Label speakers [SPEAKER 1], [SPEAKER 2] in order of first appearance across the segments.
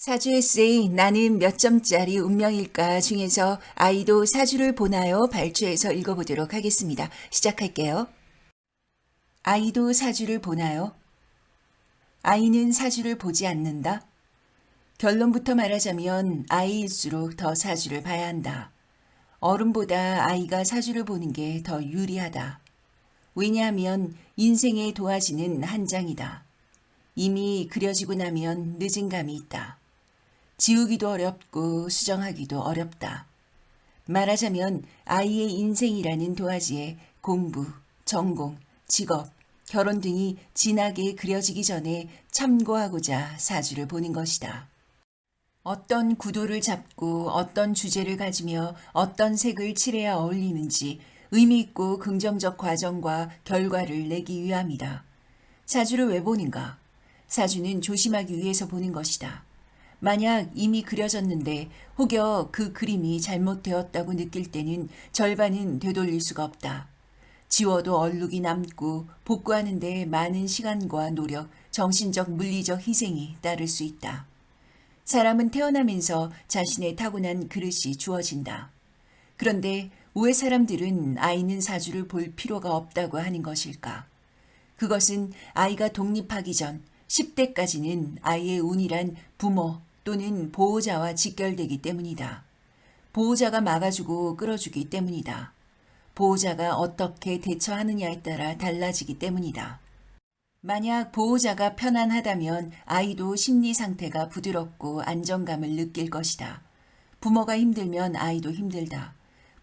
[SPEAKER 1] 사주 에세이 나는 몇 점짜리 운명일까 중에서 아이도 사주를 보나요? 발췌해서 읽어보도록 하겠습니다. 시작할게요. 아이도 사주를 보나요? 아이는 사주를 보지 않는다? 결론부터 말하자면 아이일수록 더 사주를 봐야 한다. 어른보다 아이가 사주를 보는 게 더 유리하다. 왜냐하면 인생에 도화지는 한 장이다. 이미 그려지고 나면 늦은 감이 있다. 지우기도 어렵고 수정하기도 어렵다. 말하자면 아이의 인생이라는 도화지에 공부, 전공, 직업, 결혼 등이 진하게 그려지기 전에 참고하고자 사주를 보는 것이다. 어떤 구도를 잡고 어떤 주제를 가지며 어떤 색을 칠해야 어울리는지 의미 있고 긍정적 과정과 결과를 내기 위함이다. 사주를 왜 보는가? 사주는 조심하기 위해서 보는 것이다. 만약 이미 그려졌는데 혹여 그 그림이 잘못되었다고 느낄 때는 절반은 되돌릴 수가 없다. 지워도 얼룩이 남고 복구하는 데 많은 시간과 노력, 정신적, 물리적 희생이 따를 수 있다. 사람은 태어나면서 자신의 타고난 그릇이 주어진다. 그런데 왜 사람들은 아이는 사주를 볼 필요가 없다고 하는 것일까? 그것은 아이가 독립하기 전 10대까지는 아이의 운이란 부모 또는 보호자와 직결되기 때문이다. 보호자가 막아주고 끌어주기 때문이다. 보호자가 어떻게 대처하느냐에 따라 달라지기 때문이다. 만약 보호자가 편안하다면 아이도 심리 상태가 부드럽고 안정감을 느낄 것이다. 부모가 힘들면 아이도 힘들다.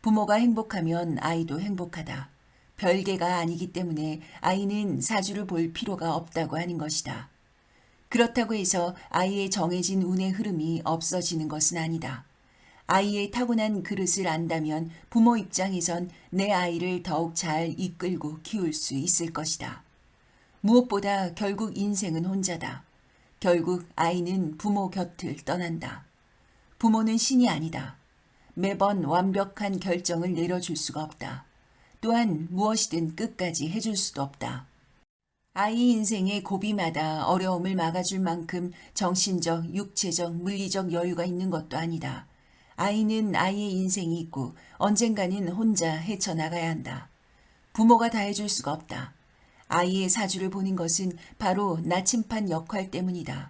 [SPEAKER 1] 부모가 행복하면 아이도 행복하다. 별개가 아니기 때문에 아이는 사주를 볼 필요가 없다고 하는 것이다. 그렇다고 해서 아이의 정해진 운의 흐름이 없어지는 것은 아니다. 아이의 타고난 그릇을 안다면 부모 입장에선 내 아이를 더욱 잘 이끌고 키울 수 있을 것이다. 무엇보다 결국 인생은 혼자다. 결국 아이는 부모 곁을 떠난다. 부모는 신이 아니다. 매번 완벽한 결정을 내려줄 수가 없다. 또한 무엇이든 끝까지 해줄 수도 없다. 아이 인생의 고비마다 어려움을 막아줄 만큼 정신적, 육체적, 물리적 여유가 있는 것도 아니다. 아이는 아이의 인생이 있고 언젠가는 혼자 헤쳐나가야 한다. 부모가 다 해줄 수가 없다. 아이의 사주를 보는 것은 바로 나침판 역할 때문이다.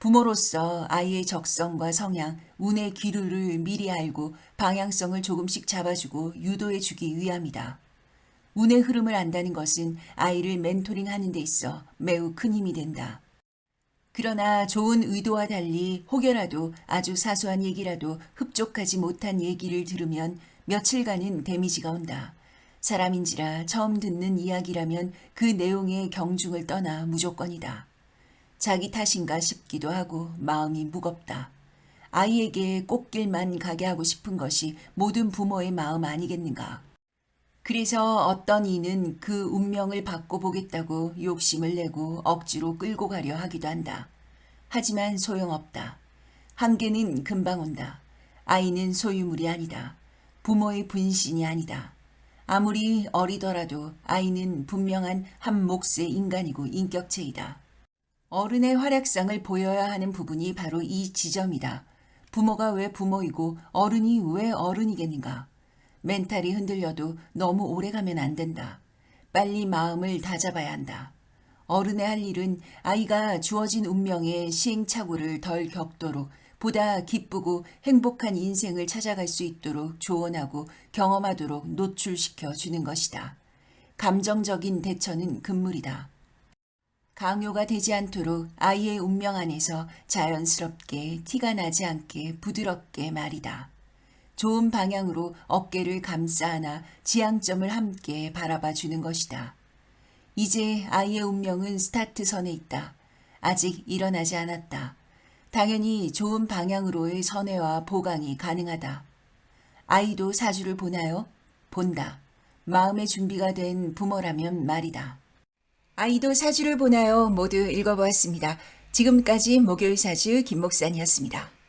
[SPEAKER 1] 부모로서 아이의 적성과 성향, 운의 기류를 미리 알고 방향성을 조금씩 잡아주고 유도해 주기 위함이다. 운의 흐름을 안다는 것은 아이를 멘토링 하는 데 있어 매우 큰 힘이 된다. 그러나 좋은 의도와 달리 혹여라도 아주 사소한 얘기라도 흡족하지 못한 얘기를 들으면 며칠간은 데미지가 온다. 사람인지라 처음 듣는 이야기라면 그 내용의 경중을 떠나 무조건이다. 자기 탓인가 싶기도 하고 마음이 무겁다. 아이에게 꽃길만 가게 하고 싶은 것이 모든 부모의 마음 아니겠는가. 그래서 어떤 이는 그 운명을 바꿔보겠다고 욕심을 내고 억지로 끌고 가려 하기도 한다. 하지만 소용없다. 한계는 금방 온다. 아이는 소유물이 아니다. 부모의 분신이 아니다. 아무리 어리더라도 아이는 분명한 한 몫의 인간이고 인격체이다. 어른의 활약상을 보여야 하는 부분이 바로 이 지점이다. 부모가 왜 부모이고 어른이 왜 어른이겠는가? 멘탈이 흔들려도 너무 오래 가면 안 된다. 빨리 마음을 다잡아야 한다. 어른의 할 일은 아이가 주어진 운명의 시행착오를 덜 겪도록 보다 기쁘고 행복한 인생을 찾아갈 수 있도록 조언하고 경험하도록 노출시켜 주는 것이다. 감정적인 대처는 금물이다. 강요가 되지 않도록 아이의 운명 안에서 자연스럽게 티가 나지 않게 부드럽게 말이다. 좋은 방향으로 어깨를 감싸 안아 지향점을 함께 바라봐 주는 것이다. 이제 아이의 운명은 스타트 선에 있다. 아직 일어나지 않았다. 당연히 좋은 방향으로의 선회와 보강이 가능하다. 아이도 사주를 보나요? 본다. 마음의 준비가 된 부모라면 말이다. 아이도 사주를 보나요? 모두 읽어보았습니다. 지금까지 목요일 사주 김 목산이었습니다.